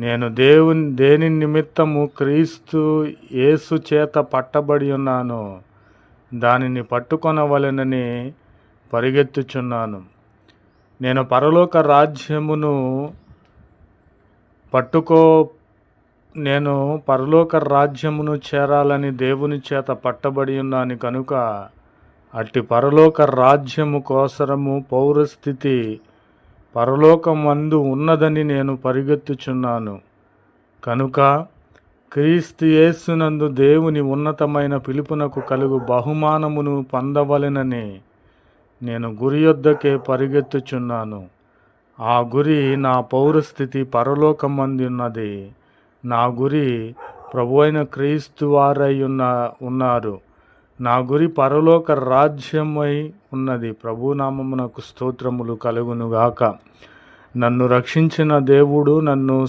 నేను దేవుని దేని నిమిత్తము క్రీస్తు యేసు చేత పట్టబడి ఉన్నాను దానిని పట్టుకొనవలెనని పరిగెత్తుచున్నాను. నేను పరలోక రాజ్యమును పట్టుకో నేను పరలోక రాజ్యమును చేరాలని దేవుని చేత పట్టబడి ఉన్నాను కనుక అట్టి పరలోక రాజ్యము కోసరము పౌరస్థితి పరలోకమందు ఉన్నదని నేను పరిగెత్తుచున్నాను. కనుక క్రీస్తు యేసునందు దేవుని ఉన్నతమైన పిలుపునకు కలుగు బహుమానమును పొందవలెనని నేను గురి యొద్దకే పరిగెత్తుచున్నాను. ఆ గురి నా పౌరస్థితి పరలోకమంది ఉన్నది నా గురి ప్రభు అయిన క్రీస్తు వారై ఉన్న ఉన్నారు. నా గురి పరలోక రాజ్యమై ఉన్నది. ప్రభునామమునకు స్తోత్రములు కలుగునుగాక. నన్ను రక్షించిన దేవుడు నన్ను